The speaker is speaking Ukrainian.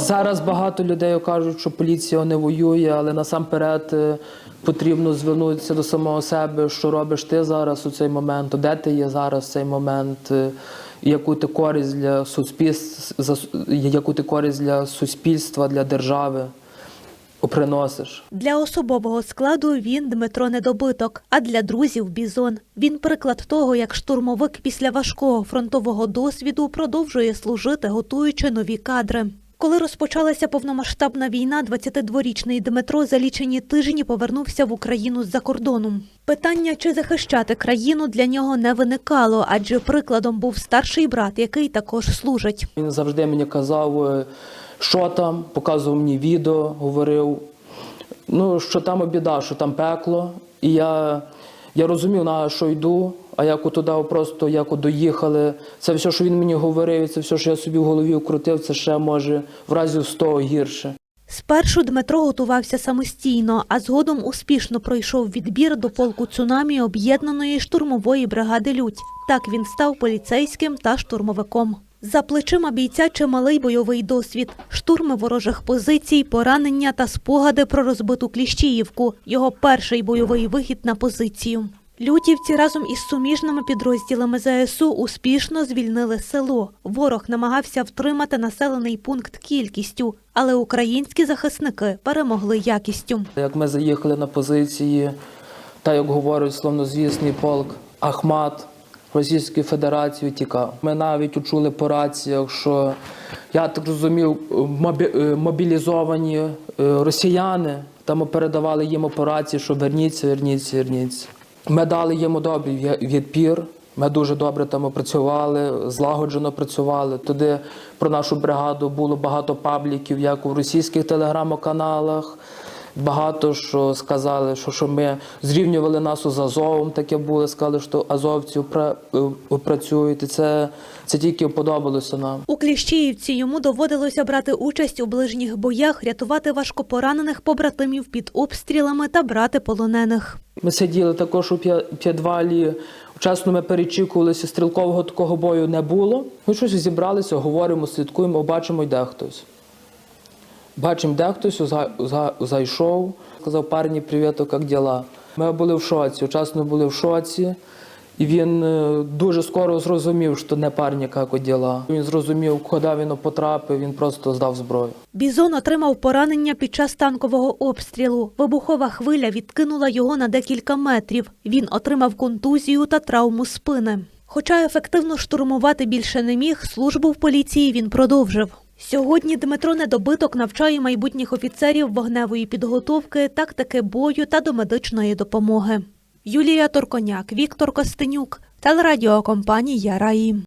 Зараз багато людей кажуть, що поліція не воює, але насамперед е, потрібно звернутися до самого себе, що робиш ти зараз у цей момент, де ти є зараз цей момент, е, яку ти користь для суспільства, яку ти користь для суспільства, для держави приносиш. Для особового складу він Дмитро Недобиток, а для друзів Бізон. Він приклад того, як штурмовик після важкого фронтового досвіду продовжує служити, готуючи нові кадри. Коли розпочалася повномасштабна війна, 22-річний Дмитро за лічені тижні повернувся в Україну з-за кордоном. Питання, чи захищати країну, для нього не виникало, адже прикладом був старший брат, який також служить. Він завжди мені казав, е, що там, показував мені відео, говорив, ну, що там біда, що там пекло. І я, я розумів, на що йду, а як туди просто як доїхали. Це все, що він мені говорив, це все, що я собі в голові вкрутив, це ще може в разі 100 гірше. Спершу Дмитро готувався самостійно, а згодом успішно пройшов відбір до полку цунамі об'єднаної штурмової бригади Людь. Так він став поліцейським та штурмовиком. За плечима бійця чималий бойовий досвід, штурми ворожих позицій, поранення та спогади про розбиту Кліщіївку. Його перший бойовий вихід на позицію. Лютівці разом із суміжними підрозділами ЗСУ успішно звільнили село. Ворог намагався втримати населений пункт кількістю, але українські захисники перемогли якістю. Як ми заїхали на позиції, та як говорить словнозвісний полк Ахмат Російської Федерації тікав. Ми навіть учули по раціях, що я так розумів, е, мобілізовані е, росіяни там передавали їм по рації, що верніться, верніться, верніться. Ми дали їм добрий відпір. Ми дуже добре там працювали, злагоджено працювали. Туди про нашу бригаду було багато пабліків, як у російських телеграм-каналах. Багато що сказали, що, що ми зрівнювали нас з Азовом, таке було, сказали, що азовці е, працюють. І це, це тільки подобалося нам. У Кліщіївці йому доводилося брати участь у ближніх боях, рятувати важкопоранених побратимів під обстрілами та брати полонених. Ми сиділи також у підвалі. Вчасно ми перечікувалися, стрілкового такого бою не було. Ми щось зібралися, говоримо, слідкуємо, бачимо, йде хтось. Бачимо, де хтось за- за- зайшов, сказав, парні, привіт, як діла? Ми були в шоці, вчасно були в шоці. І він е, дуже скоро зрозумів, що не парні, як діла. Він зрозумів, куди він потрапив, він просто здав зброю. Бізон отримав поранення під час танкового обстрілу. Вибухова хвиля відкинула його на декілька метрів. Він отримав контузію та травму спини. Хоча ефективно штурмувати більше не міг, службу в поліції він продовжив. Сьогодні Дмитро Недобиток навчає майбутніх офіцерів вогневої підготовки, тактики бою та домедичної допомоги. Юлія Торконяк, Віктор Костенюк, телерадіокомпанія Раї.